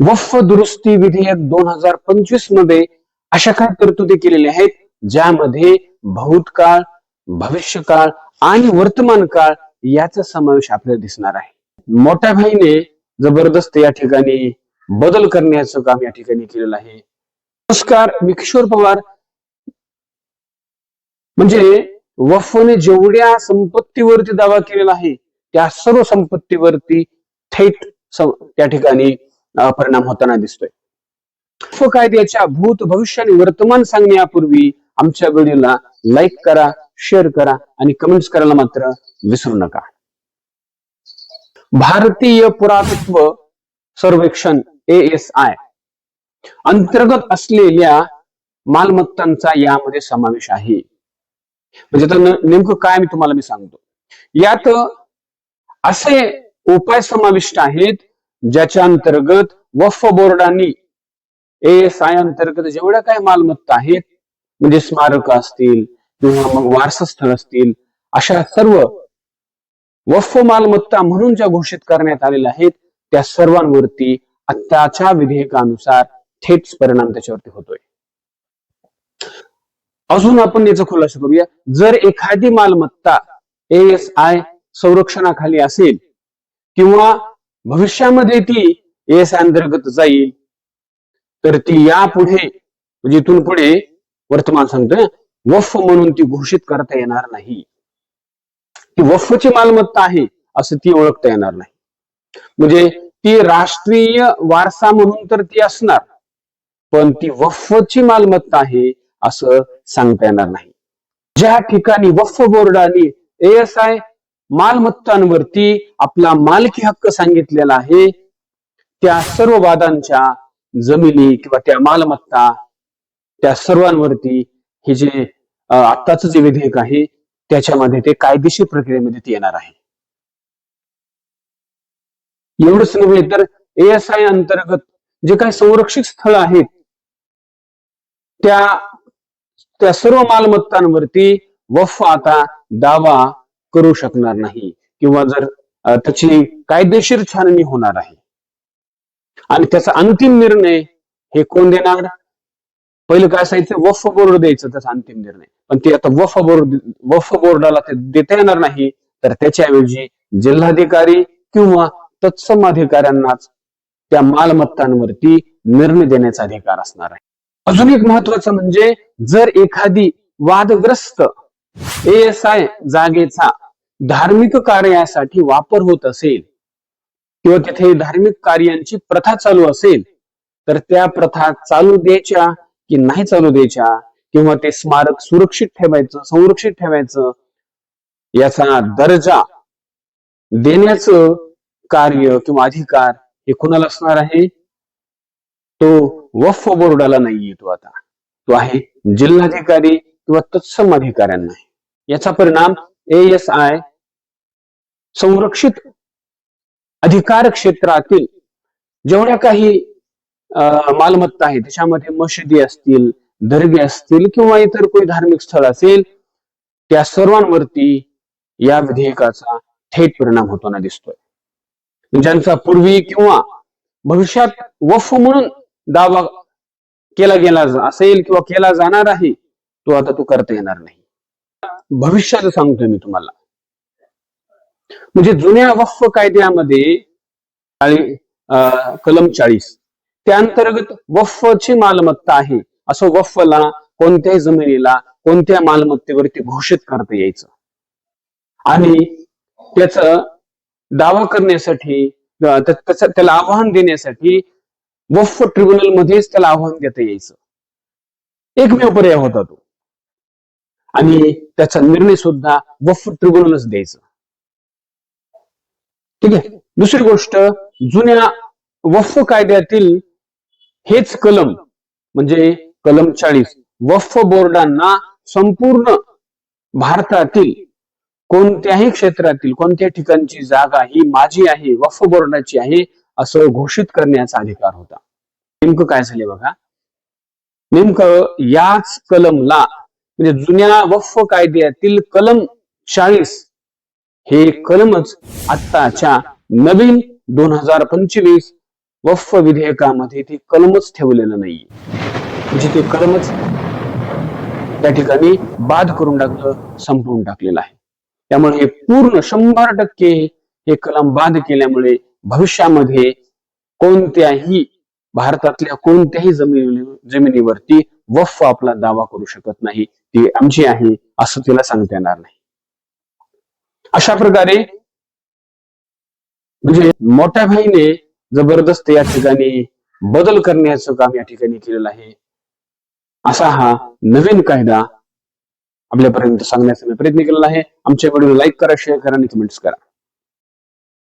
वफ दुरुस्ती विधेयक दोन हजार पंचवीसमध्ये अशा काही तरतुदी केलेल्या आहेत ज्यामध्ये भूतकाळ भविष्यकाळ आणि वर्तमान काळ याचा समावेश आपल्याला दिसणार आहे. मोठ्या भाईने जबरदस्त या ठिकाणी बदल करण्याचं काम या ठिकाणी केलेलं आहे. नमस्कार मी किशोर पवार. म्हणजे वफने जेवढ्या संपत्तीवरती दावा केलेला आहे त्या सर्व संपत्तीवरती थेट त्या ठिकाणी परिणाम होताना दिसतोय. वक्फ कायद्याच्या भूत भविष्य आणि वर्तमान सांगण्यापूर्वी आमच्या व्हिडिओला लाईक करा शेअर करा आणि कमेंट्स करायला मात्र विसरू नका. भारतीय पुरातत्व सर्वेक्षण एएस आय अंतर्गत असलेल्या मालमत्तांचा यामध्ये समावेश आहे. म्हणजे नेमकं काय मी तुम्हाला मी सांगतो. यात असे उपाय समाविष्ट आहेत ज्याच्या अंतर्गत वफ बोर्डांनी एस आय अंतर्गत जेवढ्या काही मालमत्ता आहेत म्हणजे स्मारक असतील किंवा मग वारसास्थळ असतील अशा सर्व वफ मालमत्ता म्हणून ज्या घोषित करण्यात आलेल्या आहेत त्या सर्वांवरती आत्ताच्या विधेयकानुसार थेट परिणाम त्याच्यावरती होतोय. अजून आपण याचा खुलासा करूया. जर एखादी मालमत्ता एएसआय संरक्षणाखाली असेल किंवा भविष्यामध्ये ती एएस अंतर्गत जाईल. तर ती यापुढे म्हणजे इथून पुढे वर्तमान सांगतोय वफ म्हणून ती घोषित करता येणार नाही. ती वफची मालमत्ता आहे असं ती ओळखता येणार नाही. म्हणजे ती राष्ट्रीय वारसा म्हणून तर ती असणार पण ती वफची मालमत्ता आहे असं सांगता येणार नाही. ज्या ठिकाणी वफ बोर्डाने एएसआय मालमत्तांवरती आपला मालकी हक्क सांगितलेला आहे त्या सर्व वादांच्या जमिनी किंवा त्या मालमत्ता त्या सर्वांवरती हे जे आत्ताच जे विधेयक आहे त्याच्यामध्ये ते कायदेशीर प्रक्रियेमध्ये ते येणार आहे. एवढंच नव्हे तर एएसआय अंतर्गत जे काही संरक्षित स्थळ आहेत त्या त्या सर्व मालमत्तांवरती वफ आता दावा करू शकणार नाही किंवा जर त्याची कायदेशीर छाननी होणार आहे. आणि त्याचा अंतिम निर्णय हे कोण देणार? पहिलं काय असायचं? वफ बोर्ड द्यायचं त्याचा अंतिम निर्णय. पण ते आता वफ बोर्ड वफ बोर्डाला ते देता येणार नाही. तर त्याच्याऐवजी जिल्हाधिकारी किंवा तत्सम अधिकाऱ्यांनाच त्या मालमत्तांवरती निर्णय देण्याचा अधिकार असणार आहे. अजून एक महत्वाचं म्हणजे जर एखादी वादग्रस्त एएसआय जागेचा धार्मिक कार्यासाठी वापर होत असेल किंवा तिथे धार्मिक कार्यांची प्रथा चालू असेल तर त्या प्रथा चालू द्यायच्या की नाही चालू द्यायच्या? किंवा ते स्मारक सुरक्षित ठेवायचं संरक्षित ठेवायचं? याचा दर्जा देण्याचं कार्य किंवा अधिकार हे कुणाला असणार आहे? तो वफ बोर्डाला नाही येतो आता. तो आहे जिल्हाधिकारी किंवा तत्सम अधिकाऱ्यांना. याचा परिणाम एएस आय संरक्षित अधिकार क्षेत्रातील जेवढ्या काही अं, मालमत्ता आहे त्याच्यामध्ये मशिदी असतील दर्गे असतील किंवा इतर कोणी धार्मिक स्थळ असेल त्या सर्वांवरती या विधेयकाचा थेट परिणाम होताना दिसतोय. ज्यांचा पूर्वी किंवा भविष्यात वफ म्हणून दावा केला गेला असेल किंवा केला जाणार आहे तो आता तो करता येणार नाही. भविष्याचं सांगतोय मी तुम्हाला. म्हणजे जुन्या वफ कायद्यामध्ये अं, कलम चाळीस त्या अंतर्गत वफची मालमत्ता आहे. असं वफला कोणत्याही जमिनीला कोणत्या मालमत्तेवरती घोषित करता यायचं. आणि त्याच दावा करण्यासाठी त्याचं- त्याला आव्हान देण्यासाठी वफ ट्रिब्युनल मध्येच त्याला आव्हान देता यायचं. एकमेव पर्याय होता तो. आणि त्याचा निर्णय सुद्धा वफ ट्रिब्युनलच द्यायचं. ठीक आहे? दुसरी गोष्ट जुन्या वफ कायद्यातील हेच कलम म्हणजे कलम चाळीस वफ बोर्डांना संपूर्ण भारतातील कोणत्याही क्षेत्रातील कोणत्या ठिकाणची जागा ही माझी आहे वफ बोर्डाची आहे असं घोषित करण्याचा अधिकार होता. नेमकं काय झाले बघा? नेमकं याच कलमला म्हणजे जुन्या वफ कायद्यातील कलम चाळीस हे कलमच आत्ताच्या नवीन दोन हजार पंचवीस वफ विधेयकामध्ये ते कलमच ठेवलेलं नाहीये. म्हणजे ते कलमच त्या ठिकाणी बाद करून टाकलं संपवून टाकलेलं आहे. त्यामुळे हे पूर्ण शंभर टक्के हे कलम बाद केल्यामुळे भविष्यामध्ये कोणत्याही भारतातल्या कोणत्याही जमिनी जमिनीवरती वफ आपला दावा करू शकत नाही. ती आमची आहे असं तिला सांगता येणार नाही. अशा प्रकारे म्हणजे मोठ्या भाईने जबरदस्त या ठिकाणी बदल करण्याचं काम या ठिकाणी केलेलं आहे. असा हा नवीन कायदा आपल्यापर्यंत सांगण्याचा मी प्रयत्न केलेला आहे. आमच्या व्हिडिओ लाईक करा शेअर करा आणि कमेंट्स करा.